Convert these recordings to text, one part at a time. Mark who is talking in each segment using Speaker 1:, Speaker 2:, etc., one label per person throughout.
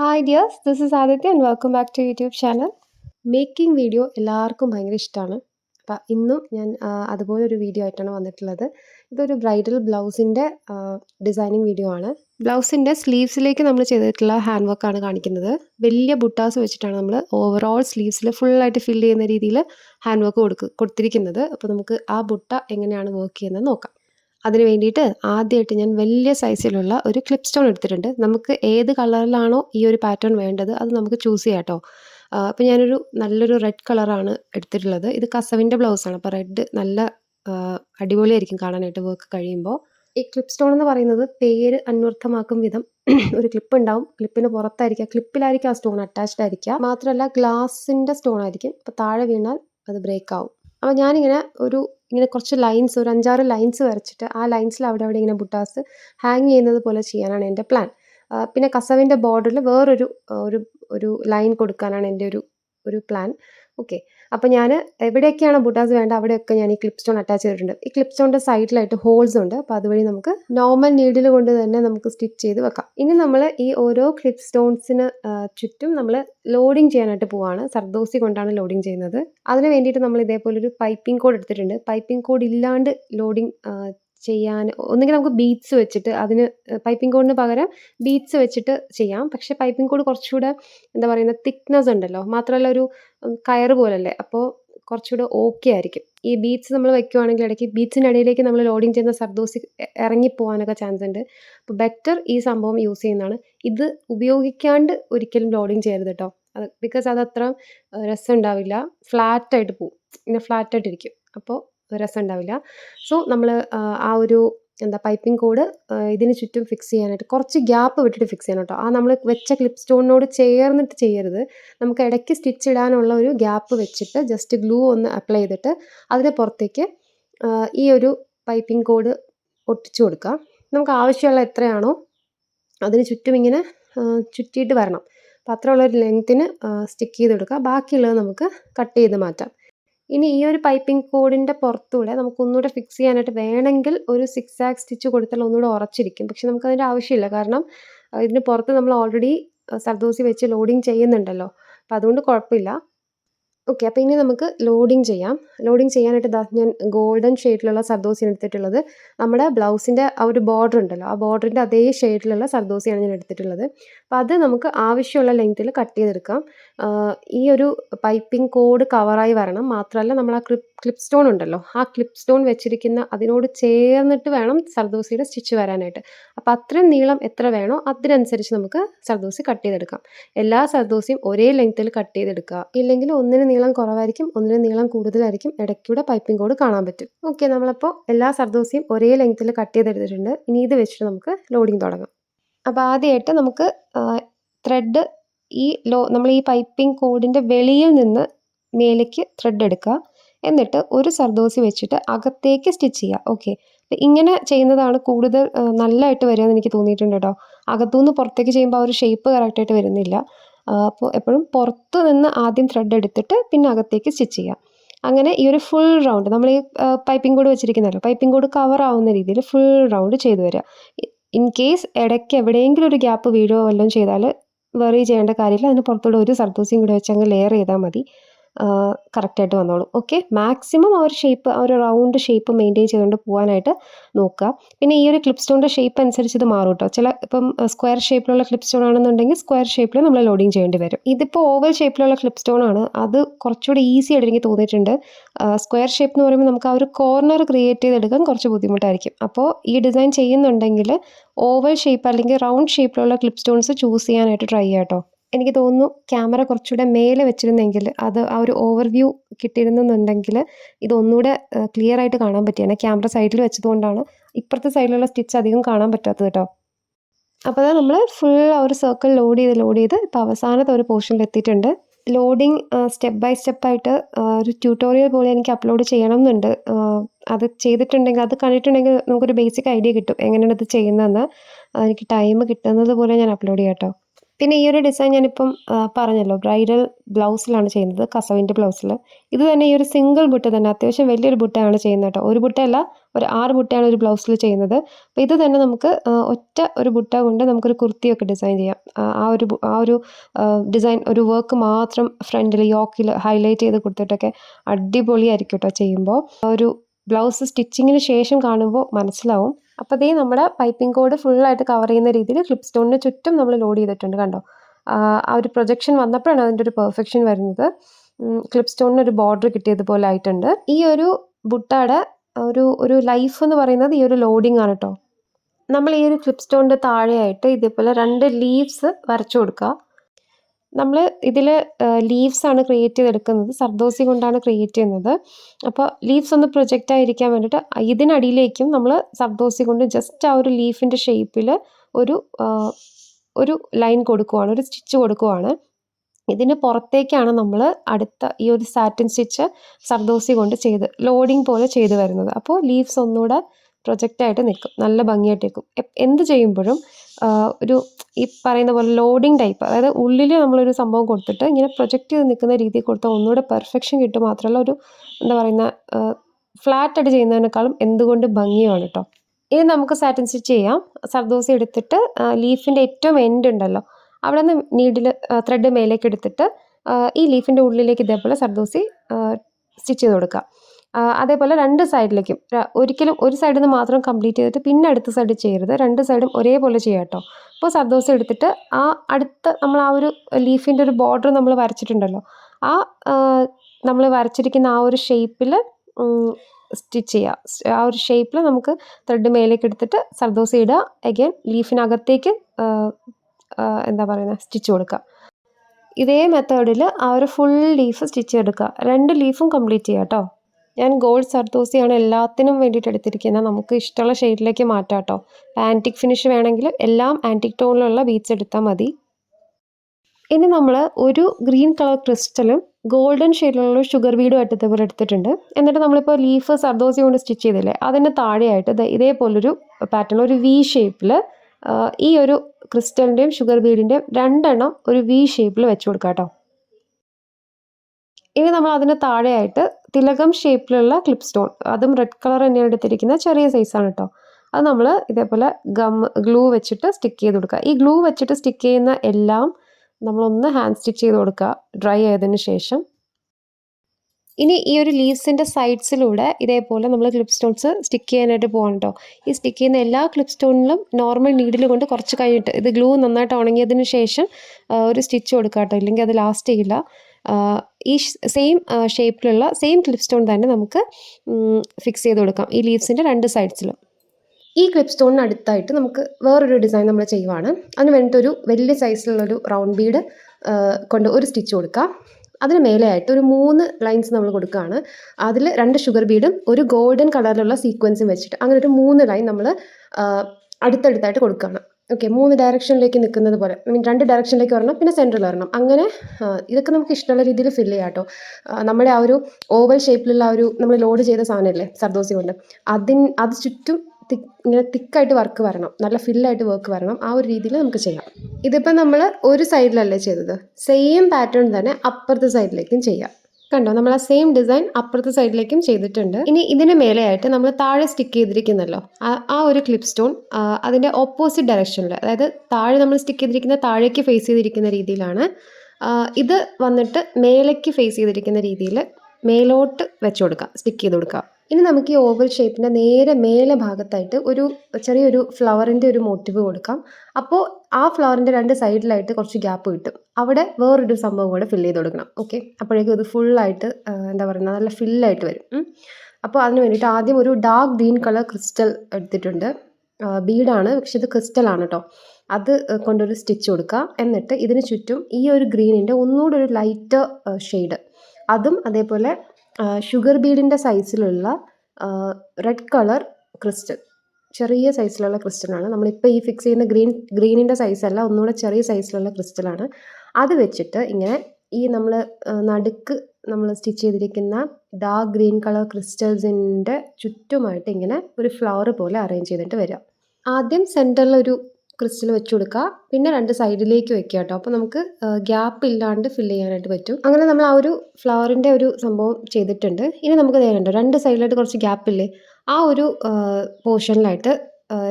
Speaker 1: Hi dears this is Aditya and welcome back to YouTube channel making video എല്ലാവർക്കും ഭയങ്കര ഇഷ്ടമാണ് അപ്പം ഇന്നും ഞാൻ അതുപോലെ ഒരു വീഡിയോ ആയിട്ടാണ് വന്നിട്ടുള്ളത്. ഇതൊരു ബ്രൈഡൽ ബ്ലൗസിന്റെ ഡിസൈനിങ് വീഡിയോ ആണ്. ബ്ലൗസിന്റെ സ്ലീവ്സിലേക്ക് നമ്മൾ ചെയ്തിട്ടുള്ള ഹാൻഡ് വർക്കാണ് കാണിക്കുന്നത്. വലിയ ബുട്ടാസ് വെച്ചിട്ടാണ് നമ്മൾ ഓവറോൾ സ്ലീവ്സിൽ ഫുള്ളായിട്ട് ഫില്ല് ചെയ്യുന്ന രീതിയിൽ ഹാൻഡ് വർക്ക് കൊടുക്ക് കൊടുത്തിരിക്കുന്നത്. അപ്പോൾ നമുക്ക് ആ ബുട്ട എങ്ങനെയാണ് വർക്ക് ചെയ്യുന്നത് നോക്കാം. അതിന് വേണ്ടിയിട്ട് ആദ്യമായിട്ട് ഞാൻ വലിയ സൈസിലുള്ള ഒരു ക്ലിപ്പ് സ്റ്റോൺ എടുത്തിട്ടുണ്ട്. നമുക്ക് ഏത് കളറിലാണോ ഈ ഒരു പാറ്റേൺ വേണ്ടത് അത് നമുക്ക് ചൂസ് ചെയ്യാം കേട്ടോ അപ്പോൾ ഞാനൊരു നല്ലൊരു റെഡ് കളറാണ് എടുത്തിട്ടുള്ളത്. ഇത് കസവിന്റെ ബ്ലൗസാണ് അപ്പോൾ റെഡ് നല്ല അടിപൊളിയായിരിക്കും കാണാനായിട്ട് വർക്ക് കഴിയുമ്പോൾ ഈ ക്ലിപ്പ് സ്റ്റോൺ എന്ന് പറയുന്നത് പേര് അന്വർത്ഥമാക്കും വിധം ഒരു ക്ലിപ്പ് ഉണ്ടാവും. ക്ലിപ്പിന് പുറത്തായിരിക്കുക ക്ലിപ്പിലായിരിക്കും ആ സ്റ്റോൺ അറ്റാച്ച്ഡ് ആയിരിക്കുക. മാത്രമല്ല ഗ്ലാസിന്റെ സ്റ്റോൺ ആയിരിക്കും. അപ്പോൾ താഴെ വീണാൽ അത് ബ്രേക്ക് ആവും. അപ്പോൾ ഞാനിങ്ങനെ ഒരു ഇങ്ങനെ കുറച്ച് ലൈൻസ് ഒരു അഞ്ചാറ് ലൈൻസ് വരച്ചിട്ട് ആ ലൈൻസിൽ അവിടെ അവിടെ ഇങ്ങനെ ബുട്ടാസ് ഹാങ് ചെയ്യുന്നത് പോലെ ചെയ്യാനാണ് എന്റെ പ്ലാൻ പിന്നെ കസവിന്റെ ബോർഡറിൽ വേറൊരു ഒരു ഒരു ലൈൻ കൊടുക്കാനാണ് എന്റെ ഒരു ഒരു പ്ലാൻ ഓക്കെ അപ്പോൾ ഞാൻ എവിടെയൊക്കെയാണ് ബുട്ടാസ് വേണ്ടത്? അവിടെയൊക്കെ ഞാൻ ഈ ക്ലിപ്പ് സ്റ്റോൺ അറ്റാച്ച് ചെയ്തിട്ടുണ്ട്. ഈ ക്ലിപ്പ് സ്റ്റോണിന്റെ സൈഡിലായിട്ട് ഹോൾസ് ഉണ്ട്. അപ്പോൾ അതുവഴി നമുക്ക് നോർമൽ നീഡിൽ കൊണ്ട് തന്നെ നമുക്ക് സ്റ്റിച്ച് ചെയ്ത് വെക്കാം. ഇനി നമ്മൾ ഈ ഓരോ ക്ലിപ്പ് സ്റ്റോൺസിന് ചുറ്റും നമ്മൾ ലോഡിങ് ചെയ്യാനായിട്ട് പോവാണ്. സർദോസി കൊണ്ടാണ് ലോഡിങ് ചെയ്യുന്നത്. അതിന് വേണ്ടിയിട്ട് നമ്മൾ ഇതേപോലെ ഒരു പൈപ്പിംഗ് കോഡ് എടുത്തിട്ടുണ്ട്. പൈപ്പിംഗ് കോഡ് ഇല്ലാണ്ട് ലോഡിങ് ചെയ്യാൻ ഒന്നുകിൽ നമുക്ക് ബീറ്റ്സ് വെച്ചിട്ട് അതിന് പൈപ്പിംഗ് കോഡിന് പകരം ബീറ്റ്സ് വെച്ചിട്ട് ചെയ്യാം. പക്ഷേ പൈപ്പിംഗ് കോഡ് കുറച്ചുകൂടെ എന്താ പറയുന്നത് തിക്നെസ് ഉണ്ടല്ലോ. മാത്രമല്ല ഒരു കയർ പോലല്ലേ. അപ്പോൾ കുറച്ചുകൂടെ ഓക്കെ ആയിരിക്കും. ഈ ബീറ്റ്സ് നമ്മൾ വെക്കുവാണെങ്കിൽ ഇടയ്ക്ക് ബീച്ചിന്റെ ഇടയിലേക്ക് നമ്മൾ ലോഡിങ് ചെയ്യുന്ന സർദോസി ഇറങ്ങിപ്പോകാനൊക്കെ ചാൻസ് ഉണ്ട്. അപ്പോൾ ബെറ്റർ ഈ സംഭവം യൂസ് ചെയ്യുന്നതാണ്. ഇത് ഉപയോഗിക്കാണ്ട് ഒരിക്കലും ലോഡിങ് ചെയ്യരുത് കേട്ടോ അത് ബിക്കോസ് അത് അത്ര രസം ഉണ്ടാവില്ല ഫ്ലാറ്റായിട്ട് പോവും. ഇങ്ങനെ ഫ്ലാറ്റായിട്ടിരിക്കും അപ്പോൾ രസം ഉണ്ടാവില്ല സോ നമ്മൾ ആ ഒരു എന്താ പൈപ്പിംഗ് കോഡ് ഇതിന് ചുറ്റും ഫിക്സ് ചെയ്യാനായിട്ട് കുറച്ച് ഗ്യാപ്പ് വിട്ടിട്ട് ഫിക്സ് ചെയ്യണം കേട്ടോ. ആ നമ്മൾ വെച്ച ക്ലിപ്പ് സ്റ്റോണിനോട് ചേർന്നിട്ട് ചെയ്യരുത്. നമുക്ക് ഇടയ്ക്ക് സ്റ്റിച്ച് ഇടാനുള്ള ഒരു ഗ്യാപ്പ് വെച്ചിട്ട് ജസ്റ്റ് ഗ്ലൂ ഒന്ന് അപ്ലൈ ചെയ്തിട്ട് അതിന് പുറത്തേക്ക് ഈ ഒരു പൈപ്പിംഗ് കോഡ് ഒട്ടിച്ചു കൊടുക്കുക. നമുക്ക് ആവശ്യമുള്ള എത്രയാണോ അതിന് ചുറ്റും ഇങ്ങനെ ചുറ്റിയിട്ട് വരണം. അപ്പോൾ അത്രയുള്ള ഒരു ലെങ്ത്തിന് സ്റ്റിക്ക് ചെയ്ത് കൊടുക്കുക. ബാക്കിയുള്ളത് നമുക്ക് കട്ട് ചെയ്ത് മാറ്റാം. ഇനി ഈ ഒരു പൈപ്പിംഗ് കോഡിന്റെ പുറത്തൂടെ നമുക്ക് ഒന്നുകൂടെ ഫിക്സ് ചെയ്യാനായിട്ട് വേണമെങ്കിൽ ഒരു സിക്സ് ആക്ക് സ്റ്റിച്ച് കൊടുത്താൽ ഒന്നുകൂടെ ഉറച്ചിരിക്കും. പക്ഷെ നമുക്കതിന്റെ ആവശ്യമില്ല. കാരണം ഇതിന് പുറത്ത് നമ്മൾ ഓൾറെഡി സർദോസി വെച്ച് ലോഡിങ് ചെയ്യുന്നുണ്ടല്ലോ. അപ്പോൾ അതുകൊണ്ട് കുഴപ്പമില്ല. ഓക്കെ അപ്പോൾ ഇനി നമുക്ക് ലോഡിങ് ചെയ്യാം. ലോഡിങ് ചെയ്യാനായിട്ട് ഞാൻ ഗോൾഡൻ ഷെയ്ഡിലുള്ള സർദോസിയാണ് എടുത്തിട്ടുള്ളത്. നമ്മുടെ ബ്ലൗസിന്റെ ആ ഒരു ബോർഡർ ഉണ്ടല്ലോ. ആ ബോർഡറിന്റെ അതേ ഷെയ്ഡിലുള്ള സർദോസിയാണ് ഞാൻ എടുത്തിട്ടുള്ളത്. അപ്പോൾ അത് നമുക്ക് ആവശ്യമുള്ള ലെങ്ത്തിൽ കട്ട് ചെയ്തെടുക്കാം. ഈ ഒരു പൈപ്പിംഗ് കോഡ് കവറായി വരണം. മാത്രമല്ല നമ്മൾ ആ ക്ലിപ്പ് ക്ലിപ്പ് സ്റ്റോൺ ഉണ്ടല്ലോ ആ ക്ലിപ്പ് സ്റ്റോൺ വെച്ചിരിക്കുന്ന അതിനോട് ചേർന്നിട്ട് വേണം സർദൂസിയുടെ സ്റ്റിച്ച് വരാനായിട്ട്. അപ്പോൾ അത്രയും നീളം എത്ര വേണോ അതിനനുസരിച്ച് നമുക്ക് സർദൂസി കട്ട് ചെയ്തെടുക്കാം. എല്ലാ സർദൂസിയും ഒരേ ലെങ്ത്തിൽ കട്ട് ചെയ്തെടുക്കുക. ഇല്ലെങ്കിൽ ഒന്നിന് നീളം കുറവായിരിക്കും ഒന്നിന് നീളം കൂടുതലായിരിക്കും ഇടയ്ക്കൂടെ പൈപ്പിംഗ് കോഡ് കാണാൻ പറ്റും. ഓക്കെ നമ്മളപ്പോൾ എല്ലാ സർദൂസിയും ഒരേ ലെങ്ത്തിൽ കട്ട് ചെയ്തെടുത്തിട്ടുണ്ട്. ഇനി ഇത് വെച്ചിട്ട് നമുക്ക് ലോഡിങ് തുടങ്ങാം. അപ്പോൾ ആദ്യമായിട്ട് നമുക്ക് ത്രെഡ് ഈ ലോ നമ്മൾ ഈ പൈപ്പിംഗ് കോഡിന്റെ വെളിയിൽ നിന്ന് മേലേക്ക് ത്രെഡ് എടുക്കുക. എന്നിട്ട് ഒരു സർദോസി വെച്ചിട്ട് അകത്തേക്ക് സ്റ്റിച്ച് ചെയ്യുക. ഓക്കെ ഇങ്ങനെ ചെയ്യുന്നതാണ് കൂടുതൽ നല്ലതായിട്ട് വരിക എന്ന് എനിക്ക് തോന്നിയിട്ടുണ്ട് കേട്ടോ. അകത്തുനിന്ന് പുറത്തേക്ക് ചെയ്യുമ്പോൾ ആ ഒരു ഷേപ്പ് കറക്റ്റായിട്ട് വരുന്നില്ല. അപ്പോൾ എപ്പോഴും പുറത്ത് നിന്ന് ആദ്യം ത്രെഡ് എടുത്തിട്ട് പിന്നെ അകത്തേക്ക് സ്റ്റിച്ച് ചെയ്യുക. അങ്ങനെ ഈ ഒരു ഫുൾ റൗണ്ട് നമ്മൾ ഈ പൈപ്പിംഗ് കോഡ് വെച്ചിരിക്കുന്നല്ലോ പൈപ്പിംഗ് കോഡ് കവർ ആവുന്ന രീതിയിൽ ഫുൾ റൗണ്ട് ചെയ്തു വരിക. ഇൻ കേസ് ഇടയ്ക്ക് എവിടെയെങ്കിലും ഒരു ഗ്യാപ്പ് വീഴുകയോ വല്ലതും ചെയ്താൽ വെറി ചെയ്യേണ്ട കാര്യമില്ല. അതിന് പുറത്തൂടെ ഒരു സർദൂസിയും കൂടി വെച്ച് അങ്ങ് ലെയർ ചെയ്താൽ മതി. കറക്റ്റായിട്ട് വന്നോളും. ഓക്കെ മാക്സിമം ആ ഒരു ഷേപ്പ് ആ ഒരു റൗണ്ട് ഷേപ്പ് മെയിന്റെയിൻ ചെയ്തുകൊണ്ട് പോകാനായിട്ട് നോക്കുക. പിന്നെ ഈ ഒരു ക്ലിപ്പ് സ്റ്റോണിന്റെ ഷേപ്പ് അനുസരിച്ച് ഇത് മാറും കേട്ടോ ചില ഇപ്പം സ്ക്വയർ ഷേപ്പിലുള്ള ക്ലിപ്പ് സ്റ്റോൺ ആണെന്നുണ്ടെങ്കിൽ സ്ക്വയർ ഷേപ്പിൽ നമ്മൾ ലോഡിങ് ചെയ്യേണ്ടി വരും. ഇതിപ്പോൾ ഓവൽ ഷേപ്പിലുള്ള ക്ലിപ്പ് സ്റ്റോൺ ആണ്. അത് കുറച്ചുകൂടി ഈസി ആയിട്ട് എനിക്ക് തോന്നിയിട്ടുണ്ട്. സ്ക്വയർ ഷേപ്പ് എന്ന് പറയുമ്പോൾ നമുക്ക് ആ ഒരു കോർണർ ക്രിയേറ്റ് ചെയ്തെടുക്കാൻ കുറച്ച് ബുദ്ധിമുട്ടായിരിക്കും. അപ്പോൾ ഈ ഡിസൈൻ ചെയ്യുന്നുണ്ടെങ്കിൽ ഓവൽ ഷേപ്പ് അല്ലെങ്കിൽ റൗണ്ട് ഷേപ്പിലുള്ള ക്ലിപ്പ് സ്റ്റോൺസ് ചൂസ് ചെയ്യാനായിട്ട് ട്രൈ ചെയ്യാം കേട്ടോ എനിക്ക് തോന്നുന്നു ക്യാമറ കുറച്ചുകൂടെ മേലെ വെച്ചിരുന്നെങ്കിൽ അത് ആ ഒരു ഓവർവ്യൂ കിട്ടിയിരുന്നെന്നുണ്ടെങ്കിൽ ഇത് ഇതൊന്നുകൂടെ ക്ലിയർ ആയിട്ട് കാണാൻ പറ്റിയാണ് ക്യാമറ സൈഡിൽ വെച്ചതുകൊണ്ടാണ് ഇപ്പുറത്തെ സൈഡിലുള്ള സ്റ്റിച്ച് അധികം കാണാൻ പറ്റാത്തത് കേട്ടോ. അപ്പോൾ അത് നമ്മൾ ഫുൾ ആ ഒരു സർക്കിൾ ലോഡ് ചെയ്ത് ലോഡ് ചെയ്ത് ഇപ്പോൾ അവസാനത്തെ ഒരു പോർഷനിൽ എത്തിയിട്ടുണ്ട്. ലോഡിങ് സ്റ്റെപ്പ് ബൈ സ്റ്റെപ്പായിട്ട് ഒരു ട്യൂട്ടോറിയൽ പോലെ എനിക്ക് അപ്ലോഡ് ചെയ്യണം എന്നുണ്ട് അത് ചെയ്തിട്ടുണ്ടെങ്കിൽ അത് കണ്ടിട്ടുണ്ടെങ്കിൽ നമുക്കൊരു ബേസിക് ഐഡിയ കിട്ടും എങ്ങനെയാണ് ഇത് ചെയ്യുന്നതെന്ന്. എനിക്ക് ടൈം കിട്ടുന്നത് പോലെ ഞാൻ അപ്ലോഡ് ചെയ്യാം കേട്ടോ. പിന്നെ ഈ ഒരു ഡിസൈൻ ഞാനിപ്പം പറഞ്ഞല്ലോ ബ്രൈഡൽ ബ്ലൗസിലാണ് ചെയ്യുന്നത് കസവിന്റെ ബ്ലൗസിൽ ഇത് തന്നെ ഈ ഒരു സിംഗിൾ ബുട്ട തന്നെ അത്യാവശ്യം വലിയൊരു ബുട്ടയാണ് ചെയ്യുന്നത് കേട്ടോ. ഒരു ബുട്ടയല്ല ഒരു ആറ് ബുട്ടയാണ് ഒരു ബ്ലൗസിൽ ചെയ്യുന്നത്. അപ്പോൾ ഇത് തന്നെ നമുക്ക് ഒറ്റ ഒരു ബുട്ട കൊണ്ട് നമുക്കൊരു കുർത്തിയൊക്കെ ഡിസൈൻ ചെയ്യാം. ആ ഒരു ആ ഒരു ഡിസൈൻ ഒരു വർക്ക് മാത്രം ഫ്രണ്ടിൽ യോക്കിൽ ഹൈലൈറ്റ് ചെയ്ത് കൊടുത്തിട്ടൊക്കെ അടിപൊളിയായിരിക്കും കേട്ടോ ചെയ്യുമ്പോൾ. ഒരു ബ്ലൗസ് സ്റ്റിച്ചിങ്ങിന് ശേഷം കാണുമ്പോൾ മനസ്സിലാവും. അപ്പോൾ ദേ നമ്മുടെ പൈപ്പിംഗ് കോഡ് ഫുള്ളായിട്ട് കവർ ചെയ്യുന്ന രീതിയിൽ ക്ലിപ്പ് സ്റ്റോണിന് ചുറ്റും നമ്മൾ ലോഡ് ചെയ്തിട്ടുണ്ട് കണ്ടോ? ആ ആ ഒരു പ്രൊജക്ഷൻ വന്നപ്പോഴാണ് അതിന്റെ ഒരു പെർഫെക്ഷൻ വരുന്നത്. ക്ലിപ്പ് സ്റ്റോണിന് ഒരു ബോർഡർ കിട്ടിയതുപോലെ ആയിട്ടുണ്ട്. ഈ ഒരു ബുട്ടയുടെ ഒരു ഒരു ലൈഫ് എന്ന് പറയുന്നത് ഈ ഒരു ലോഡിംഗ് ആണ് കേട്ടോ നമ്മൾ ഈ ഒരു ക്ലിപ്പ് സ്റ്റോണിന്റെ താഴെയായിട്ട് ഇതേപോലെ രണ്ട് ലീവ്സ് വരച്ചു കൊടുക്കുക. നമ്മൾ ഇതിൽ ലീവ്സ് ആണ് ക്രിയേറ്റ് ചെയ്തെടുക്കുന്നത്. സർദോസി കൊണ്ടാണ് ക്രിയേറ്റ് ചെയ്യുന്നത്. അപ്പോൾ ലീവ്സ് ഒന്ന് പ്രൊജക്റ്റ് ആയിരിക്കാൻ വേണ്ടിയിട്ട് ഇതിനടിയിലേക്കും നമ്മൾ സർദോസി കൊണ്ട് ജസ്റ്റ് ആ ഒരു ലീഫിന്റെ ഷേപ്പിൽ ഒരു ഒരു ലൈൻ കൊടുക്കുവാണ് ഒരു സ്റ്റിച്ച് കൊടുക്കുവാണ്. ഇതിന് പുറത്തേക്കാണ് നമ്മൾ അടുത്ത ഈ ഒരു സാറ്റിൻ സ്റ്റിച്ച് സർദോസി കൊണ്ട് ചെയ്ത് ലോഡിംഗ് പോലെ ചെയ്തു വരുന്നത്. അപ്പോൾ ലീവ്സ് ഒന്നുകൂടെ പ്രൊജക്റ്റ് ആയിട്ട് നിൽക്കും. നല്ല ഭംഗിയായിട്ട് നിൽക്കും. എന്ത് ചെയ്യുമ്പോഴും ഒരു ഈ പറയുന്ന പോലെ ലോഡിങ് ടൈപ്പ് അതായത് ഉള്ളിൽ നമ്മളൊരു സംഭവം കൊടുത്തിട്ട് ഇങ്ങനെ പ്രൊജക്റ്റ് ചെയ്ത് നിൽക്കുന്ന രീതിയിൽ കൊടുത്താൽ ഒന്നുകൂടെ പെർഫെക്ഷൻ കിട്ടും മാത്രമല്ല ഒരു എന്താ പറയുന്ന ഫ്ലാറ്റ് ആയിട്ട് ചെയ്യുന്നതിനേക്കാളും എന്തുകൊണ്ട് ഭംഗിയാണ് കേട്ടോ ഇനി നമുക്ക് സാറ്റിൻ സ്റ്റിച്ച് ചെയ്യാം. സർദോസി എടുത്തിട്ട് ലീഫിന്റെ ഏറ്റവും എൻഡ് ഉണ്ടല്ലോ. അവിടെ നിന്ന് നീഡിൽ ത്രെഡ് മേലേക്ക് എടുത്തിട്ട് ഈ ലീഫിന്റെ ഉള്ളിലേക്ക് ഇതേപോലെ സർദോസി സ്റ്റിച്ച് ചെയ്ത് കൊടുക്കുക അതേപോലെ രണ്ട് സൈഡിലേക്കും ഒരിക്കലും ഒരു സൈഡിൽ നിന്ന് മാത്രം കംപ്ലീറ്റ് ചെയ്തിട്ട് പിന്നെ അടുത്ത സൈഡ് ചെയ്യരുത്. രണ്ട് സൈഡും ഒരേപോലെ ചെയ്യാം കേട്ടോ അപ്പോൾ സർദോസി എടുത്തിട്ട് ആ അടുത്ത നമ്മൾ ആ ഒരു ലീഫിന്റെ ഒരു ബോർഡർ നമ്മൾ വരച്ചിട്ടുണ്ടല്ലോ. ആ നമ്മൾ വരച്ചിരിക്കുന്ന ആ ഒരു ഷേപ്പിൽ സ്റ്റിച്ച് ചെയ്യുക ആ ഒരു ഷേപ്പിൽ നമുക്ക് ത്രെഡ് മേലേക്ക് എടുത്തിട്ട് സർദോസി ഇടുക. അഗൈൻ ലീഫിനകത്തേക്ക് എന്താ പറയുന്നത് സ്റ്റിച്ച് കൊടുക്കുക. ഇതേ മെത്തേഡിൽ ആ ഒരു ഫുൾ ലീഫ് സ്റ്റിച്ച് എടുക്കുക. രണ്ട് ലീഫും കംപ്ലീറ്റ് ചെയ്യുക കേട്ടോ ഞാൻ ഗോൾഡ് സർദോസിയാണ് എല്ലാത്തിനും വേണ്ടിയിട്ട് എടുത്തിരിക്കുന്നത്. നമുക്ക് ഇഷ്ടമുള്ള ഷെയ്ഡിലേക്ക് മാറ്റാം കേട്ടോ. ആന്റിക് ഫിനിഷ് വേണമെങ്കിൽ എല്ലാം ആന്റിക് ടോണിലുള്ള ബീച്ച് എടുത്താൽ മതി. ഇനി നമ്മൾ ഒരു ഗ്രീൻ കളർ ക്രിസ്റ്റലും ഗോൾഡൻ ഷെയ്ഡിലുള്ള ഷുഗർ ബീഡും ആയിട്ട് ഇതേപോലെ എടുത്തിട്ടുണ്ട്. എന്നിട്ട് നമ്മളിപ്പോൾ ലീഫ് സർദോസി കൊണ്ട് സ്റ്റിച്ച് ചെയ്തില്ലേ അതിന് താഴെയായിട്ട് ഇതേപോലൊരു പാറ്റേൺ ഒരു വി ഷേപ്പിൽ ഈ ഒരു ക്രിസ്റ്റലിന്റെയും ഷുഗർ ബീഡിന്റെയും രണ്ടെണ്ണം ഒരു വി ഷേപ്പിൽ വെച്ച് കൊടുക്കാം കേട്ടോ. ഇനി നമ്മൾ അതിന് താഴെയായിട്ട് തിലകം ഷേപ്പിലുള്ള ക്ലിപ്പ് സ്റ്റോൺ അതും റെഡ് കളർ തന്നെയാണ് എടുത്തിരിക്കുന്ന ചെറിയ സൈസാണ് കേട്ടോ അത് നമ്മൾ ഇതേപോലെ ഗം ഗ്ലൂ വെച്ചിട്ട് സ്റ്റിക്ക് ചെയ്ത് കൊടുക്കുക. ഈ ഗ്ലൂ വെച്ചിട്ട് സ്റ്റിക്ക് ചെയ്യുന്ന എല്ലാം നമ്മളൊന്ന് ഹാൻഡ് സ്റ്റിച്ച് ചെയ്ത് കൊടുക്കുക ഡ്രൈ ആയതിനു ശേഷം. ഇനി ഈ ഒരു ലീവ്സിന്റെ സൈഡ്സിലൂടെ ഇതേപോലെ നമ്മൾ ക്ലിപ്പ് സ്റ്റോൺസ് സ്റ്റിക്ക് ചെയ്യാനായിട്ട് പോകണം കേട്ടോ ഈ സ്റ്റിക്ക് ചെയ്യുന്ന എല്ലാ ക്ലിപ്പ് സ്റ്റോണിലും നോർമൽ നീഡിൽ കൊണ്ട് കുറച്ച് കഴിഞ്ഞിട്ട് ഇത് ഗ്ലൂ നന്നായിട്ട് ഉണങ്ങിയതിന് ശേഷം ഒരു സ്റ്റിച്ച് കൊടുക്കുക കേട്ടോ ഇല്ലെങ്കിൽ അത് ലാസ്റ്റ് ചെയ്യില്ല. ഈ സെയിം ഷേപ്പിലുള്ള സെയിം ക്ലിപ്പ് സ്റ്റോൺ തന്നെ നമുക്ക് ഫിക്സ് ചെയ്ത് കൊടുക്കാം. ഈ ലീവ്സിന്റെ രണ്ട് സൈഡ്സിലും ഈ ക്ലിപ്പ് സ്റ്റോണിന് അടുത്തായിട്ട് നമുക്ക് വേറൊരു ഡിസൈൻ നമ്മൾ ചെയ്യുവാണ്. അതിന് വേണ്ടിയിട്ട് ഒരു വലിയ സൈസിലുള്ളൊരു റൗണ്ട് ബീഡ് കൊണ്ട് ഒരു സ്റ്റിച്ച് കൊടുക്കാം. അതിന് മേലെയായിട്ട് ഒരു മൂന്ന് ലൈൻസ് നമ്മൾ കൊടുക്കുകയാണ് അതിൽ രണ്ട് ഷുഗർ ബീഡും ഒരു ഗോൾഡൻ കളറിലുള്ള സീക്വൻസും വെച്ചിട്ട് അങ്ങനെ ഒരു മൂന്ന് ലൈൻ നമ്മൾ അടുത്തടുത്തായിട്ട് കൊടുക്കുകയാണ് ഓക്കെ മൂന്ന് ഡയറക്ഷനിലേക്ക് നിൽക്കുന്നത് പോലെ. ഐ മീൻ രണ്ട് ഡയറക്ഷനിലേക്ക് വരണം പിന്നെ സെന്ററിൽ വരണം. അങ്ങനെ ഇതൊക്കെ നമുക്ക് ഇഷ്ടമുള്ള രീതിയിൽ ഫില്ല് ചെയ്യാം കേട്ടോ നമ്മുടെ ആ ഒരു ഓവൽ ഷേപ്പിലുള്ള ആ ഒരു നമ്മൾ ലോഡ് ചെയ്ത സാധനമല്ലേ സർദോസി കൊണ്ട്. അതിന് അത് ചുറ്റും തിക്ക് ഇങ്ങനെ തിക്കായിട്ട് വർക്ക് വരണം. നല്ല ഫില്ലായിട്ട് വർക്ക് വരണം. ആ ഒരു രീതിയിൽ നമുക്ക് ചെയ്യാം. ഇതിപ്പോൾ നമ്മൾ ഒരു സൈഡിലല്ലേ ചെയ്തത്? സെയിം പാറ്റേൺ തന്നെ അപ്പുറത്തെ സൈഡിലേക്കും ചെയ്യാം. കണ്ടോ നമ്മൾ ആ സെയിം ഡിസൈൻ അപ്പുറത്തെ സൈഡിലേക്കും ചെയ്തിട്ടുണ്ട്. ഇനി ഇതിന് മേലെയായിട്ട് നമ്മൾ താഴെ സ്റ്റിക്ക് ചെയ്തിരിക്കുന്നല്ലോ ആ ഒരു ക്ലിപ്പ് സ്റ്റോൺ അതിന്റെ ഓപ്പോസിറ്റ് ഡയറക്ഷനിൽ അതായത് താഴെ നമ്മൾ സ്റ്റിക്ക് ചെയ്തിരിക്കുന്ന താഴേക്ക് ഫേസ് ചെയ്തിരിക്കുന്ന രീതിയിലാണ്. ഇത് വന്നിട്ട് മേലേക്ക് ഫേസ് ചെയ്തിരിക്കുന്ന രീതിയിൽ മേലോട്ട് വെച്ചു കൊടുക്കുക സ്റ്റിക്ക് ചെയ്ത് കൊടുക്കുക ഇനി നമുക്ക് ഈ ഓവൽ ഷേപ്പിന്റെ നേരെ മേലെ ഭാഗത്തായിട്ട് ഒരു ചെറിയൊരു ഫ്ലവറിന്റെ ഒരു മോട്ടീവ് കൊടുക്കാം. അപ്പോൾ ആ ഫ്ലവറിന്റെ രണ്ട് സൈഡിലായിട്ട് കുറച്ച് ഗ്യാപ്പ് കിട്ടും. അവിടെ വേറൊരു സംഭവം കൂടെ ഫില്ല് ചെയ്ത് കൊടുക്കണം. ഓക്കെ അപ്പോഴേക്കും ഇത് ഫുള്ളായിട്ട് എന്താ പറയുക നല്ല ഫില്ലായിട്ട് വരും. അപ്പോൾ അതിന് വേണ്ടിയിട്ട് ആദ്യം ഒരു ഡാർക്ക് ഗ്രീൻ കളർ ക്രിസ്റ്റൽ എടുത്തിട്ടുണ്ട്. ബീഡാണ് പക്ഷെ ഇത് ക്രിസ്റ്റലാണ് കേട്ടോ അത് കൊണ്ടൊരു സ്റ്റിച്ച് കൊടുക്കുക. എന്നിട്ട് ഇതിന് ചുറ്റും ഈ ഒരു ഗ്രീനിന്റെ ഒന്നുകൂടെ ഒരു ലൈറ്റ് ഷെയ്ഡ് അതും അതേപോലെ ഷുഗർ ബീഡിന്റെ സൈസിലുള്ള റെഡ് കളർ ക്രിസ്റ്റൽ ചെറിയ സൈസിലുള്ള ക്രിസ്റ്റലാണ് നമ്മളിപ്പോൾ ഈ ഫിക്സ് ചെയ്യുന്ന ഗ്രീൻ ഗ്രീനിന്റെ സൈസല്ല ഒന്നുകൂടെ ചെറിയ സൈസിലുള്ള ക്രിസ്റ്റലാണ് അത് വെച്ചിട്ട് ഇങ്ങനെ ഈ നമ്മൾ നടുക്ക് നമ്മൾ സ്റ്റിച്ച് ചെയ്തിരിക്കുന്ന ഡാർക്ക് ഗ്രീൻ കളർ ക്രിസ്റ്റൽസിന്റെ ചുറ്റുമായിട്ട് ഇങ്ങനെ ഒരു ഫ്ലവർ പോലെ അറേഞ്ച് ചെയ്തിട്ട് വരിക ആദ്യം സെന്ററിൽ ഒരു ക്രിസ്റ്റൽ വെച്ച് കൊടുക്കുക. പിന്നെ രണ്ട് സൈഡിലേക്ക് വെക്കുക കേട്ടോ. അപ്പോൾ നമുക്ക് ഗ്യാപ്പ് ഇല്ലാണ്ട് ഫില്ല് ചെയ്യാനായിട്ട് പറ്റും. അങ്ങനെ നമ്മൾ ആ ഒരു ഫ്ലവറിന്റെ ഒരു സംഭവം ചെയ്തിട്ടുണ്ട്. ഇനി നമുക്ക് നേരണ്ടോ രണ്ട് സൈഡിലായിട്ട് കുറച്ച് ഗ്യാപ്പ് ഇല്ലേ? ആ ഒരു പോർഷനിലായിട്ട്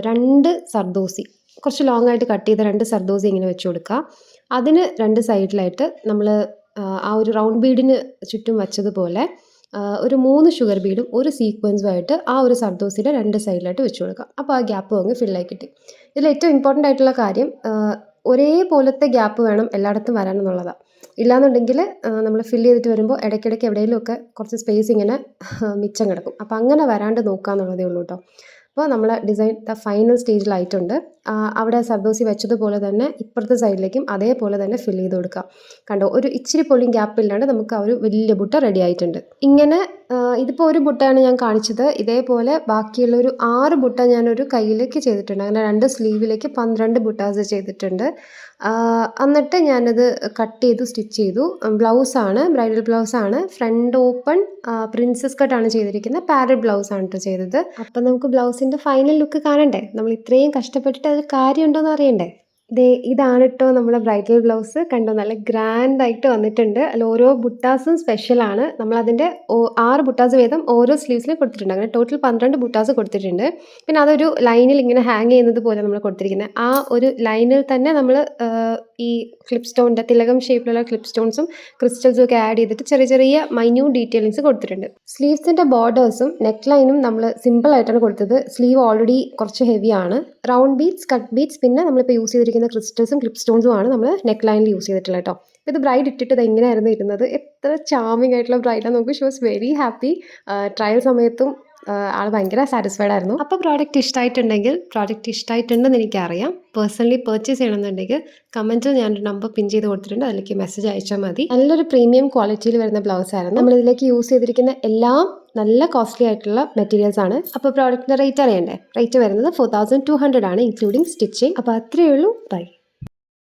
Speaker 1: രണ്ട് സർദോസി കുറച്ച് ലോങ് ആയിട്ട് കട്ട് ചെയ്ത രണ്ട് സർദോസി ഇങ്ങനെ വെച്ച് കൊടുക്കുക. അതിന് രണ്ട് സൈഡിലായിട്ട് നമ്മൾ ആ ഒരു റൗണ്ട് ബീഡിന് ചുറ്റും വച്ചതുപോലെ ഒരു മൂന്ന് ഷുഗർ ബീഡും ഒരു സീക്വൻസുമായിട്ട് ആ ഒരു സർദോസിയുടെ രണ്ട് സൈഡിലായിട്ട് വെച്ച് കൊടുക്കുക അപ്പോൾ ആ ഗ്യാപ്പ് അങ്ങ് ഫില്ലായി കിട്ടി. ഇതിൽ ഏറ്റവും ഇമ്പോർട്ടന്റ് ആയിട്ടുള്ള കാര്യം ഒരേപോലത്തെ ഗ്യാപ്പ് വേണം എല്ലായിടത്തും വരാൻ എന്നുള്ളതാണ് ഇല്ലാന്നുണ്ടെങ്കിൽ നമ്മൾ ഫില്ല് ചെയ്തിട്ട് വരുമ്പോൾ ഇടയ്ക്കിടയ്ക്ക് എവിടെയെങ്കിലുമൊക്കെ കുറച്ച് സ്പേസ് ഇങ്ങനെ മിച്ചം കിടക്കും. അപ്പോൾ അങ്ങനെ വരാണ്ട് നോക്കുക എന്നുള്ളതേ ഉള്ളൂ കേട്ടോ അപ്പോൾ നമ്മൾ ഡിസൈൻ ദ ഫൈനൽ സ്റ്റേജിലായിട്ടുണ്ട് അവിടെ സർദോസി വെച്ചതുപോലെ തന്നെ ഇപ്പുറത്തെ സൈഡിലേക്കും അതേപോലെ തന്നെ ഫിൽ ചെയ്ത് കൊടുക്കുക കണ്ടോ ഒരു ഇച്ചിരി പോലും ഗ്യാപ്പ് ഇല്ലാണ്ട് നമുക്ക് ആ ഒരു വലിയ ബുട്ട റെഡി ആയിട്ടുണ്ട്. ഇങ്ങനെ ഇതിപ്പോൾ ഒരു ബുട്ടയാണ് ഞാൻ കാണിച്ചത്. ഇതേപോലെ ബാക്കിയുള്ള ഒരു ആറ് ബുട്ട ഞാനൊരു കയ്യിലേക്ക് ചെയ്തിട്ടുണ്ട്. അങ്ങനെ രണ്ട് സ്ലീവിലേക്ക് പന്ത്രണ്ട് ബുട്ടാസ് ചെയ്തിട്ടുണ്ട്. എന്നിട്ട് ഞാനത് കട്ട് ചെയ്തു സ്റ്റിച്ച് ചെയ്തു. ബ്ലൗസാണ് ബ്രൈഡൽ ബ്ലൗസാണ്. ഫ്രണ്ട് ഓപ്പൺ പ്രിൻസസ് കട്ടാണ് ചെയ്തിരിക്കുന്നത്. പാരഡ് ബ്ലൗസാണ് കേട്ടോ ചെയ്തത്. അപ്പം നമുക്ക് ബ്ലൗസിന്റെ ഫൈനൽ ലുക്ക് കാണണ്ടേ? നമ്മൾ ഇത്രയും കഷ്ടപ്പെട്ടിട്ട് അതിൽ കാര്യമുണ്ടോയെന്ന് അറിയണ്ടേ? ദേ ഇതാണ് കേട്ടോ നമ്മുടെ ബ്രൈഡൽ ബ്ലൗസ്. കണ്ടോ നല്ല ഗ്രാൻഡ് ആയിട്ട് വന്നിട്ടുണ്ട്. അതിൽ ഓരോ ബുട്ടാസും സ്പെഷ്യലാണ് നമ്മളതിന്റെ ആറ് ബുട്ടാസ് വേദം ഓരോ സ്ലീവ്സിലും കൊടുത്തിട്ടുണ്ട്. അങ്ങനെ ടോട്ടൽ പന്ത്രണ്ട് ബുട്ടാസ് കൊടുത്തിട്ടുണ്ട്. പിന്നെ അതൊരു ലൈനിൽ ഇങ്ങനെ ഹാങ് ചെയ്യുന്നത് പോലെ നമ്മൾ കൊടുത്തിരിക്കുന്നത്. ആ ഒരു ലൈനിൽ തന്നെ നമ്മൾ ഈ ക്ലിപ്പ് സ്റ്റോണിന്റെ തിലകം ഷേപ്പിലുള്ള ക്ലിപ്പ് സ്റ്റോൺസും ക്രിസ്റ്റൽസും ഒക്കെ ആഡ് ചെയ്തിട്ട് ചെറിയ ചെറിയ മൈന്യൂ ഡീറ്റെയിലിങ്സ് കൊടുത്തിട്ടുണ്ട്. സ്ലീവ്സിന്റെ ബോർഡേഴ്സും നെക്ക് ലൈനും നമ്മൾ സിമ്പിൾ ആയിട്ടാണ് കൊടുത്തത്. സ്ലീവ് ഓൾറെഡി കുറച്ച് ഹെവിയാണ് റൗണ്ട് ബീറ്റ്സ് കട്ട് ബീറ്റ്സ് പിന്നെ നമ്മളിപ്പോൾ യൂസ് ചെയ്തിരിക്കുന്ന ക്രിസ്റ്റൽസും ക്ലിപ്പ് സ്റ്റോൺസും ആണ് നമ്മൾ നെക്ക് ലൈനിൽ യൂസ് ചെയ്തിട്ടുള്ളത് കേട്ടോ. ഇത് ബ്രൈഡ് ഇട്ടിട്ട് ഇത് എങ്ങനെയായിരുന്നു ഇരുന്നത് എത്ര ചാമിങ് ആയിട്ടുള്ള ബ്രൈഡാണ് നമുക്ക് she was very happy trial സമയത്തും ആൾ ഭയങ്കര സാറ്റിസ്ഫൈഡ് ആയിരുന്നു. അപ്പോൾ പ്രോഡക്റ്റ് ഇഷ്ടമായിട്ടുണ്ടെങ്കിൽ പ്രോഡക്റ്റ് ഇഷ്ടമായിട്ടുണ്ടെന്ന് എനിക്കറിയാം. പേഴ്സണലി പർച്ചേസ് ചെയ്യണമെന്നുണ്ടെങ്കിൽ കമന്റിൽ ഞാനൊരു നമ്പർ പിൻ ചെയ്ത് കൊടുത്തിട്ടുണ്ട്. അതിലേക്ക് മെസ്സേജ് അയച്ചാൽ മതി. നല്ലൊരു പ്രീമിയം ക്വാളിറ്റിയിൽ വരുന്ന ബ്ലൗസ് ആയിരുന്നു. നമ്മൾ ഇതിലേക്ക് യൂസ് ചെയ്തിരിക്കുന്ന എല്ലാം നല്ല കോസ്റ്റ്ലി ആയിട്ടുള്ള മെറ്റീരിയൽസ് ആണ്. അപ്പോൾ പ്രോഡക്റ്റിന്റെ റേറ്റ് അറിയണ്ടേ? റേറ്റ് വരുന്നത് ഫോർ തൗസൻഡ് ടു ഹൺഡ്രഡ് ആണ് ഇൻക്ലൂഡിങ് സ്റ്റിച്ചിങ് അപ്പോൾ അത്രയേ ഉള്ളൂ. ബൈ